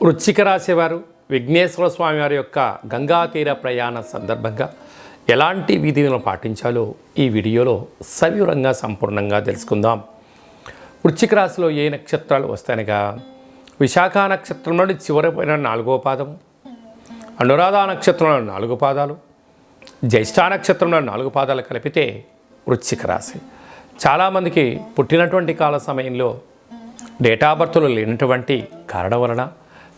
వృశ్చిక రాశివారు విఘ్నేశ్వర స్వామివారి యొక్క గంగా తీర ప్రయాణ సందర్భంగా ఎలాంటి విధులను పాటించాలో ఈ వీడియోలో సవివరంగా సంపూర్ణంగా తెలుసుకుందాం. వృశ్చిక రాశిలో ఏ నక్షత్రాలు వస్తాయనగా? విశాఖ నక్షత్రం నుండి చివరి నాలుగో పాదం అనురాధ నక్షత్రంలో నాలుగు పాదాలు. జ్యేష్ఠ నక్షత్రంలో నాలుగు పాదాలు కలిపితే వృశ్చిక రాశి. చాలామందికి పుట్టినటువంటి కాల సమయంలో డేటా బర్త్లు లేనటువంటి కారణం వలన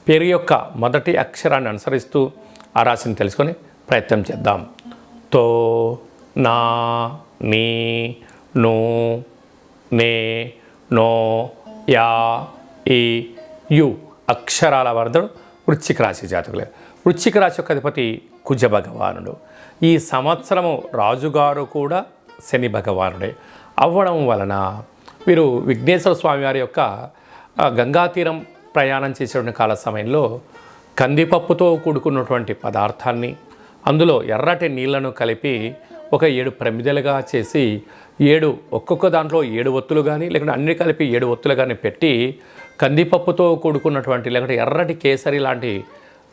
పేరు యొక్క మొదటి అక్షరాన్ని అనుసరిస్తూ ఆ రాశిని తెలుసుకొని ప్రయత్నం చేద్దాం. తో నా నీ నో నే నో యా ఈ యు అక్షరాల వరదడు వృశ్చిక రాశి జాతకులే. వృశ్చిక రాశి యొక్క అధిపతి కుజ భగవానుడు. ఈ సంవత్సరము రాజుగారు కూడా శని భగవానుడే. అవ్వడం వలన వీరు విఘ్నేశ్వర స్వామి వారి యొక్క గంగాతీరం గంగా తీరం ప్రయాణం చేసేటువంటి కాల సమయంలో కందిపప్పుతో కూడుకున్నటువంటి పదార్థాన్ని అందులో ఎర్రటి నీళ్ళను కలిపి ఒక ఏడు ప్రమిదలుగా చేసి ఏడు ఒక్కొక్క దాంట్లో ఏడు ఒత్తులు కానీ లేకుంటే అన్ని కలిపి ఏడు ఒత్తులు కానీ పెట్టి కందిపప్పుతో కూడుకున్నటువంటి లేకుంటే ఎర్రటి కేసరి లాంటి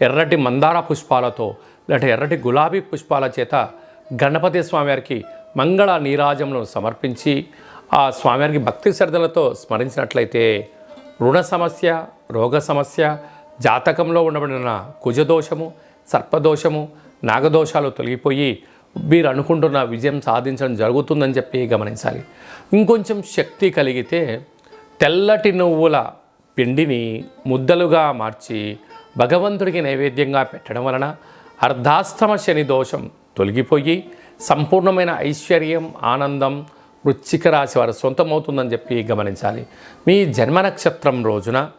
ఎర్రటి మందార పుష్పాలతో లేకపోతే ఎర్రటి గులాబీ పుష్పాల చేత గణపతి స్వామివారికి మంగళ నీరాజమును సమర్పించి ఆ స్వామివారికి భక్తి శ్రద్ధలతో స్మరించినట్లయితే రుణ సమస్య రోగ సమస్య జాతకంలో ఉండబడిన కుజదోషము సర్పదోషము నాగదోషాలు తొలగిపోయి మీరు అనుకుంటున్న విజయం సాధించడం జరుగుతుందని చెప్పి గమనించాలి. ఇంకొంచెం శక్తి కలిగితే తెల్లటి నువ్వుల పిండిని ముద్దలుగా మార్చి భగవంతుడికి నైవేద్యంగా పెట్టడం వలన అర్ధాష్టమ శని దోషం తొలగిపోయి సంపూర్ణమైన ఐశ్వర్యం ఆనందం వృచ్చిక రాశి వారి సొంతమవుతుందని చెప్పి గమనించాలి. మీ జన్మ నక్షత్రం రోజున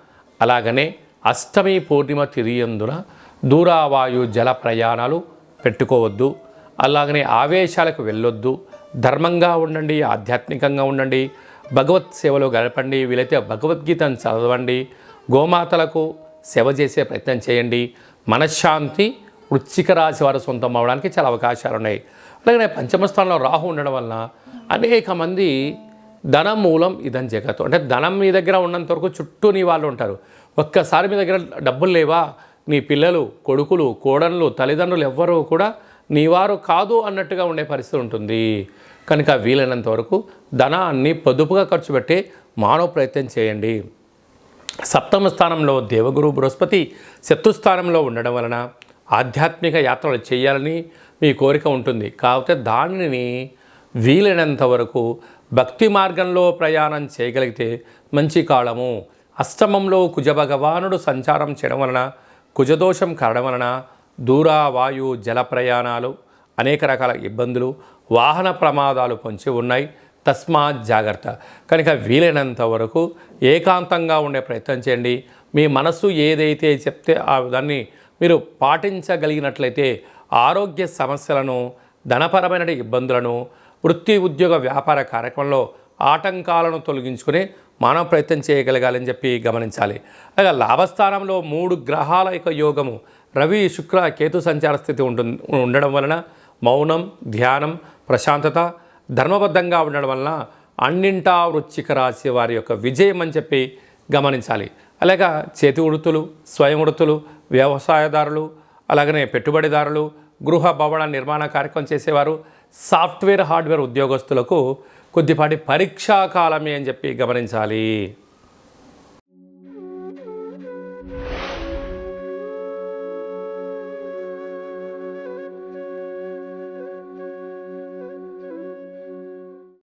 అలాగనే అష్టమి పూర్ణిమ తిరియందున దూరావాయు జల ప్రయాణాలు పెట్టుకోవద్దు. అలాగనే ఆవేశాలకు వెళ్ళొద్దు. ధర్మంగా ఉండండి ఆధ్యాత్మికంగా ఉండండి. భగవత్ సేవలో గడపండి వీలైతే భగవద్గీతను చదవండి. గోమాతలకు సేవ చేసే ప్రయత్నం చేయండి. మనశ్శాంతి వృశ్చిక రాశి వారు సొంతం అవడానికి చాలా అవకాశాలు ఉన్నాయి అలాగే పంచమ స్థానంలో రాహు ఉండడం వలన అనేక మంది ధనం మూలం ఇదం జగత్తు. అంటే ధనం మీ దగ్గర ఉన్నంత వరకు చుట్టూ నీ వాళ్ళు ఉంటారు. ఒక్కసారి మీ దగ్గర డబ్బులు లేవా? నీ పిల్లలు కొడుకులు కోడళ్ళు తల్లిదండ్రులు ఎవ్వరూ కూడా నీ వారు కాదు అన్నట్టుగా ఉండే పరిస్థితి ఉంటుంది. కనుక వీలైనంత వరకు ధనాన్ని పొదుపుగా ఖర్చు పెట్టి మానవ ప్రయత్నం చేయండి. సప్తమ స్థానంలో దేవగురు బృహస్పతి శత్రుస్థానంలో ఉండడం వలన ఆధ్యాత్మిక యాత్రలు చేయాలని మీ కోరిక ఉంటుంది. కాకపోతే దానిని వీలైనంత వరకు భక్తి మార్గంలో ప్రయాణం చేయగలిగితే మంచి కాలము. అష్టమంలో కుజ భగవానుడు సంచారం చేయడం వలన కుజదోషం కారణం వలన దూర వాయు జల ప్రయాణాలు అనేక రకాల ఇబ్బందులు వాహన ప్రమాదాలు పొంచి ఉన్నాయి. తస్మాత్ జాగ్రత్త. కనుక వీలైనంత వరకు ఏకాంతంగా ఉండే ప్రయత్నం చేయండి. మీ మనస్సు ఏదైతే చెప్తే ఆ దాన్ని మీరు పాటించగలిగినట్లయితే ఆరోగ్య సమస్యలను ధనపరమైన ఇబ్బందులను వృత్తి ఉద్యోగ వ్యాపార కార్యక్రమంలో ఆటంకాలను తొలగించుకుని మానవ ప్రయత్నం చేయగలగాలని చెప్పి గమనించాలి. అలాగే లాభస్థానంలో మూడు గ్రహాల యొక్క యోగము రవి శుక్ర కేతు సంచార స్థితి ఉంటుంది ఉండడం వలన మౌనం ధ్యానం ప్రశాంతత ధర్మబద్ధంగా ఉండడం వలన అన్నింటా వృచ్చిక రాశి వారి యొక్క విజయం అని చెప్పి గమనించాలి. అలాగా చేతి ఉడుతులు స్వయం ఉడుతులు వ్యవసాయదారులు అలాగనే పెట్టుబడిదారులు గృహ భవన నిర్మాణ కార్యక్రమం చేసేవారు సాఫ్ట్వేర్ హార్డ్వేర్ ఉద్యోగస్తులకు కొద్దిపాటి పరీక్షా కాలమే అని చెప్పి గమనించాలి.